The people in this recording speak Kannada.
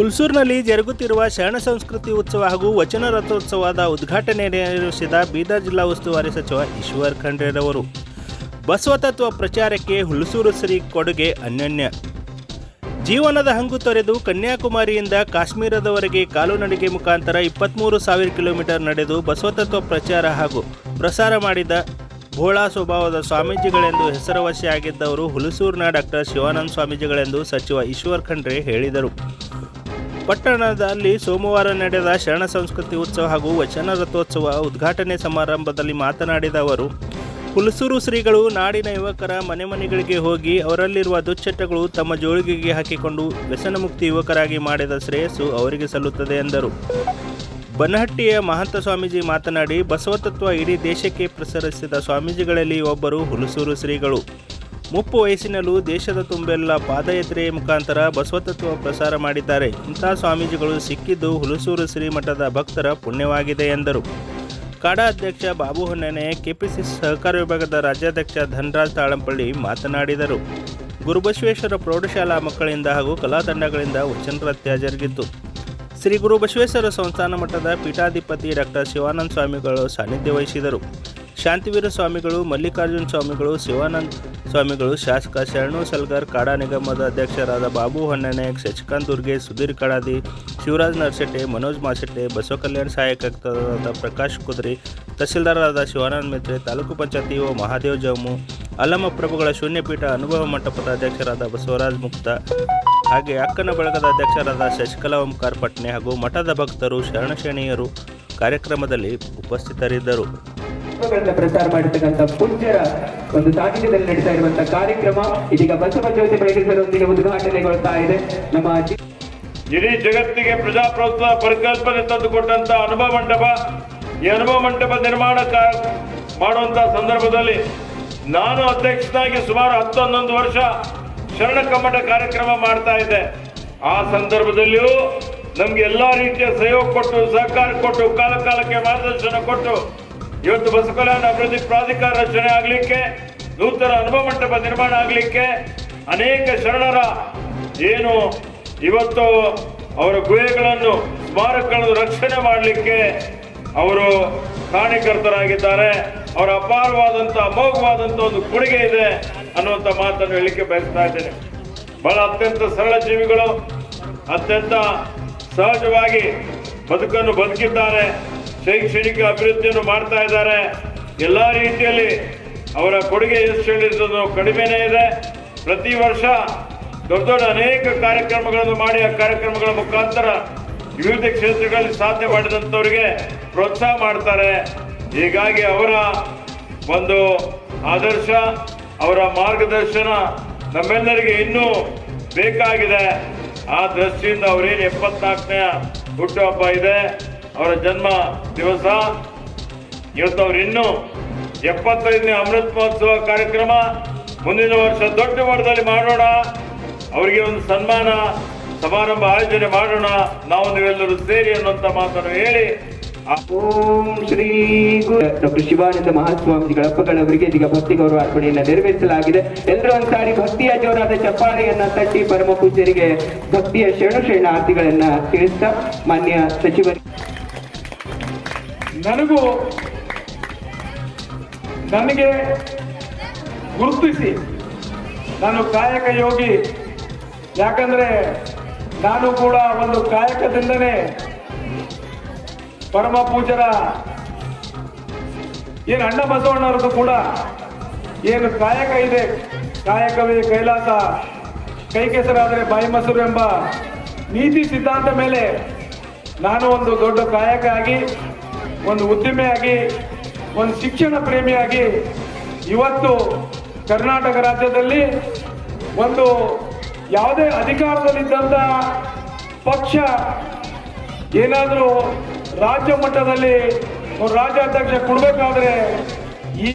ಹುಲ್ಸೂರಿನಲ್ಲಿ ಜರುಗುತ್ತಿರುವ ಶರಣ ಸಂಸ್ಕೃತಿ ಉತ್ಸವ ಹಾಗೂ ವಚನ ರಥೋತ್ಸವದ ಉದ್ಘಾಟನೆ ನೆರವೇರಿಸಿದ ಬೀದರ್ ಜಿಲ್ಲಾ ಉಸ್ತುವಾರಿ ಸಚಿವ ಈಶ್ವರ್ ಖಂಡ್ರೆರವರು. ಬಸವತತ್ವ ಪ್ರಚಾರಕ್ಕೆ ಹುಲ್ಸೂರು ಶ್ರೀ ಕೊಡುಗೆ ಅನನ್ಯ. ಜೀವನದ ಹಂಗು ತೊರೆದು ಕನ್ಯಾಕುಮಾರಿಯಿಂದ ಕಾಶ್ಮೀರದವರೆಗೆ ಕಾಲುನಡಿಗೆ ಮುಖಾಂತರ ಇಪ್ಪತ್ತ್ಮೂರು ಸಾವಿರ ಕಿಲೋಮೀಟರ್ ನಡೆದು ಬಸವತತ್ವ ಪ್ರಚಾರ ಹಾಗೂ ಪ್ರಸಾರ ಮಾಡಿದ ಭೋಳಾ ಸ್ವಭಾವದ ಸ್ವಾಮೀಜಿಗಳೆಂದು ಹೆಸರುವಾಸಿಯಾಗಿದ್ದವರು ಹುಲಸೂರಿನ ಡಾಕ್ಟರ್ ಶಿವಾನಂದ ಸ್ವಾಮೀಜಿಗಳೆಂದು ಸಚಿವ ಈಶ್ವರ್ ಖಂಡ್ರೆ ಹೇಳಿದರು. ಪಟ್ಟಣದಲ್ಲಿ ಸೋಮವಾರ ನಡೆದ ಶರಣ ಸಂಸ್ಕೃತಿ ಉತ್ಸವ ಹಾಗೂ ವಚನ ರಥೋತ್ಸವ ಉದ್ಘಾಟನೆ ಸಮಾರಂಭದಲ್ಲಿ ಮಾತನಾಡಿದ ಅವರು, ಹುಲಸೂರು ಶ್ರೀಗಳು ನಾಡಿನ ಯುವಕರ ಮನೆ ಮನೆಗಳಿಗೆ ಹೋಗಿ ಅವರಲ್ಲಿರುವ ದುಶ್ಚಟಗಳು ತಮ್ಮ ಜೋಳಿಗೆಗೆ ಹಾಕಿಕೊಂಡು ವ್ಯಸನಮುಕ್ತಿ ಯುವಕರಾಗಿ ಮಾಡಿದ ಶ್ರೇಯಸ್ಸು ಅವರಿಗೆ ಸಲ್ಲುತ್ತದೆ ಎಂದರು. ಬನಹಟ್ಟಿಯ ಮಹಂತ ಸ್ವಾಮೀಜಿ ಮಾತನಾಡಿ ಬಸವತತ್ವ ಇಡೀ ದೇಶಕ್ಕೆ ಪ್ರಸರಿಸಿದ ಸ್ವಾಮೀಜಿಗಳಲ್ಲಿ ಒಬ್ಬರು ಹುಲಸೂರು ಶ್ರೀಗಳು. ಮುಪ್ಪು ವಯಸ್ಸಿನಲ್ಲೂ ದೇಶದ ತುಂಬೆಲ್ಲ ಪಾದಯಾತ್ರೆಯ ಮುಖಾಂತರ ಬಸವತತ್ವ ಪ್ರಸಾರ ಮಾಡಿದ್ದಾರೆ. ಇಂಥ ಸ್ವಾಮೀಜಿಗಳು ಸಿಕ್ಕಿದ್ದು ಹುಲಸೂರು ಶ್ರೀಮಠದ ಭಕ್ತರ ಪುಣ್ಯವಾಗಿದೆ ಎಂದರು. ಕಾಡಾ ಅಧ್ಯಕ್ಷ ಬಾಬು ಹೊನ್ನೆನೆ ಕೆಪಿಸಿಸಿ ಸಹಕಾರ ವಿಭಾಗದ ರಾಜ್ಯಾಧ್ಯಕ್ಷ ಧನರಾಜ್ ತಾಳಂಪಳ್ಳಿ ಮಾತನಾಡಿದರು. ಗುರುಬಸವೇಶ್ವರ ಪ್ರೌಢಶಾಲಾ ಮಕ್ಕಳಿಂದ ಹಾಗೂ ಕಲಾ ತಂಡಗಳಿಂದ ವಚನನೃತ್ಯ ಜರುಗಿತು. ಶ್ರೀ ಗುರು ಬಸವೇಶ್ವರ ಸಂಸ್ಥಾನ ಮಠದ ಪೀಠಾಧಿಪತಿ ಡಾಕ್ಟರ್ ಶಿವಾನಂದ ಸ್ವಾಮಿಗಳು ಸಾನ್ನಿಧ್ಯ ವಹಿಸಿದರು. ಶಾಂತಿವೀರ ಸ್ವಾಮಿಗಳು, ಮಲ್ಲಿಕಾರ್ಜುನ ಸ್ವಾಮಿಗಳು, ಶಿವಾನಂದ ಸ್ವಾಮಿಗಳು, ಶಾಸಕ ಶರಣು ಸಲ್ಗರ್, ಕಾಡಾ ನಿಗಮದ ಅಧ್ಯಕ್ಷರಾದ ಬಾಬು ಹೊನ್ನನಾಯಕ್ ಶಶಿಕಾಂತ್ ದುರ್ಗೆ, ಸುಧೀರ್ ಕಡಾದಿ ಶಿವರಾಜ್ ನರ್ಸೆಟ್ಟೆ, ಮನೋಜ್ ಮಾಸೆಟ್ಟೆ ಬಸವ ಕಲ್ಯಾಣ ಸಹಾಯಕರಾದ ಪ್ರಕಾಶ್ ಕುದ್ರಿ, ತಹಸೀಲ್ದಾರರಾದ ಶಿವಾನಂದ ಮಿತ್ರೆ, ತಾಲೂಕು ಪಂಚಾಯತಿ ಒ ಮಹಾದೇವ್ ಜಮ್ಮು ಅಲ್ಲಮ ಪ್ರಭುಗಳ ಶೂನ್ಯಪೀಠ ಅನುಭವ ಮಂಟಪದ ಅಧ್ಯಕ್ಷರಾದ ಬಸವರಾಜ್ ಮುಕ್ತ ಹಾಗೆ ಅಕ್ಕನ ಬಳಗದ ಅಧ್ಯಕ್ಷರಾದ ಶಶಿಕಲಾ ಓಂಕಾರ್ ಪಟ್ನೆ ಹಾಗೂ ಮಠದ ಭಕ್ತರು ಶರಣಶ್ರೇಣಿಯರು ಕಾರ್ಯಕ್ರಮದಲ್ಲಿ ಉಪಸ್ಥಿತರಿದ್ದರು. ಪ್ರಚಾರ ಪ್ರಸಾರ ಮಾಡಿರ್ತಕ್ಕಂಥ ಪೂಜ್ಯರ ಒಂದು ಸಾನ್ನಿಧ್ಯದಲ್ಲಿ ನಡೀತಾ ಇರುವಂತಹ ಕಾರ್ಯಕ್ರಮ. ಇದೀಗ ಬಸವ ಜ್ಯೋತಿ ಬೆಳಗಿಸರೊಂದಿಗೆ ಉದ್ಘಾಟನೆಗೊಳ್ತಾ ಇದೆ. ನಮ್ಮ ಇಡೀ ಜಗತ್ತಿಗೆ ಪ್ರಜಾಪ್ರಭುತ್ವ ಪರಿಕಲ್ಪನೆ ತಂದುಕೊಟ್ಟಂತ ಅನುಭವ ಮಂಟಪ ಈ ಅನುಭವ ಮಂಟಪ ನಿರ್ಮಾಣ ಮಾಡುವಂತಹ ಮಾಡುವಂತ ಸಂದರ್ಭದಲ್ಲಿ ನಾನು ಅಧ್ಯಕ್ಷನಾಗಿ ಸುಮಾರು ಹತ್ತು ಹನ್ನೊಂದು ವರ್ಷ ಶರಣ ಕಮ್ಮಟ ಕಾರ್ಯಕ್ರಮ ಮಾಡ್ತಾ ಇದೆ. ಆ ಸಂದರ್ಭದಲ್ಲಿಯೂ ನಮ್ಗೆ ಎಲ್ಲಾ ರೀತಿಯ ಸಹಯೋಗ ಕೊಟ್ಟು, ಸಹಕಾರ ಕೊಟ್ಟು, ಕಾಲ ಕಾಲಕ್ಕೆ ಮಾರ್ಗದರ್ಶನ ಕೊಟ್ಟು, ಇವತ್ತು ಬಸವ ಕಲ್ಯಾಣ ಅಭಿವೃದ್ಧಿ ಪ್ರಾಧಿಕಾರ ರಚನೆ ಆಗ್ಲಿಕ್ಕೆ, ನೂತನ ಅನುಭವ ಮಂಟಪ ನಿರ್ಮಾಣ ಆಗ್ಲಿಕ್ಕೆ ಅನೇಕ ಶರಣರ ಏನು ಇವತ್ತು ಅವರ ಗುಹೆಗಳನ್ನು, ಸ್ಮಾರಕಗಳನ್ನು ರಕ್ಷಣೆ ಮಾಡಲಿಕ್ಕೆ ಅವರು ಕಾರಣೀಕರ್ತರಾಗಿದ್ದಾರೆ ಅವರ ಅಪಾರವಾದಂತ ಅಮೋಘವಾದಂತ ಒಂದು ಕೊಡುಗೆ ಇದೆ. ಅನ್ನುವಂತ ಮಾತನ್ನು ಹೇಳಲಿಕ್ಕೆ ಬಯಸ್ತಾ ಇದ್ದೇನೆ. ಬಹಳ ಅತ್ಯಂತ ಸರಳ ಜೀವಿಗಳು ಅತ್ಯಂತ ಸಹಜವಾಗಿ ಬದುಕನ್ನು ಬದುಕಿದ್ದಾರೆ, ಶೈಕ್ಷಣಿಕ ಅಭಿವೃದ್ಧಿಯನ್ನು ಮಾಡ್ತಾ ಇದ್ದಾರೆ. ಎಲ್ಲ ರೀತಿಯಲ್ಲಿ ಅವರ ಕೊಡುಗೆ ಎಷ್ಟು ಹೇಳಿದ್ದು ಕಡಿಮೆನೇ ಇದೆ. ಪ್ರತಿ ವರ್ಷ ದೊಡ್ಡ ದೊಡ್ಡ ಅನೇಕ ಕಾರ್ಯಕ್ರಮಗಳನ್ನು ಮಾಡಿ ಆ ಕಾರ್ಯಕ್ರಮಗಳ ಮುಖಾಂತರ ವಿವಿಧ ಕ್ಷೇತ್ರಗಳಲ್ಲಿ ಸಾಧನೆ ಮಾಡಿದಂಥವರಿಗೆ ಪ್ರೋತ್ಸಾಹ ಮಾಡ್ತಾರೆ. ಹೀಗಾಗಿ ಅವರ ಒಂದು ಆದರ್ಶ ಅವರ ಮಾರ್ಗದರ್ಶನ ನಮ್ಮೆಲ್ಲರಿಗೆ ಇನ್ನೂ ಬೇಕಾಗಿದೆ. ಆ ದೃಷ್ಟಿಯಿಂದ ಅವರೇನು ಎಪ್ಪತ್ನಾಲ್ಕನೇ ಹುಟ್ಟುಹಬ್ಬ ಇದೆ, ಅವರ ಜನ್ಮ ದಿವಸ. ಇವತ್ತು ಅವ್ರು ಇನ್ನೂ ಎಪ್ಪತ್ತೈದನೇ ಅಮೃತ್ ಮಹೋತ್ಸವ ಕಾರ್ಯಕ್ರಮ ಮುಂದಿನ ವರ್ಷ ದೊಡ್ಡ ಮಟ್ಟದಲ್ಲಿ ಮಾಡೋಣ. ಅವರಿಗೆ ಒಂದು ಸನ್ಮಾನ, ಸಮಾರಂಭ ಆಯೋಜನೆ ಮಾಡೋಣ. ನಾವು ನೀವೆಲ್ಲರೂ ಸೇರಿ ಅನ್ನುವಂಥ ಮಾತನ್ನು ಹೇಳಿ ಓಂ ಶ್ರೀ ಡಾಕ್ಟರ್ ಶಿವಾನಂದ ಮಹಾಸ್ವಾಮೀಜಿಗಳ ಅಪ್ಪಗಳವರಿಗೆ ಇದೀಗ ಭಕ್ತಿ ಗೌರವ ಅರ್ಪಣೆಯನ್ನು ನೆರವೇರಿಸಲಾಗಿದೆ. ಎಲ್ಲರೂ ಒಂದ್ಸಾರಿ ಭಕ್ತಿಯ ಜೋರಾದ ಚಪ್ಪಾಳೆಯನ್ನ ತಟ್ಟಿ ಪರಮ ಪೂಜ್ಯರಿಗೆ ಭಕ್ತಿಯ ಶರಣ ಶರಣಾರ್ಥಿಗಳನ್ನ ತಿಳಿಸ್ತಾ ಮಾನ್ಯ ಸಚಿವರು ನನಗೂ ನನಗೆ ಗುರುತಿಸಿ ನಾನು ಕಾಯಕ ಯೋಗಿ. ಯಾಕಂದ್ರೆ ನಾನು ಕೂಡ ಒಂದು ಕಾಯಕದಿಂದನೇ ಪರಮ ಪೂಜರ ಏನು ಅಣ್ಣ ಬಸವಣ್ಣವ್ರದ್ದು ಕೂಡ ಏನು ಕಾಯಕ ಇದೆ? ಕಾಯಕವೇ ಕೈಲಾಸ. ಕೈ ಕೆಸರಾದರೆ ಬಾಯಿ ಮೊಸರು ಎಂಬ ನೀತಿ ಸಿದ್ಧಾಂತ ಮೇಲೆ ನಾನು ಒಂದು ದೊಡ್ಡ ಕಾಯಕ ಆಗಿ, ಒಂದು ಉದ್ದಿಮೆಯಾಗಿ, ಒಂದು ಶಿಕ್ಷಣ ಪ್ರೇಮಿಯಾಗಿ ಇವತ್ತು ಕರ್ನಾಟಕ ರಾಜ್ಯದಲ್ಲಿ ಒಂದು ಯಾವುದೇ ಅಧಿಕಾರದಲ್ಲಿದ್ದಂಥ ಪಕ್ಷ ಏನಾದರೂ ರಾಜ್ಯ ಮಟ್ಟದಲ್ಲಿ ರಾಜ್ಯಾಧ್ಯಕ್ಷ ಕೊಡಬೇಕಾದ್ರೆ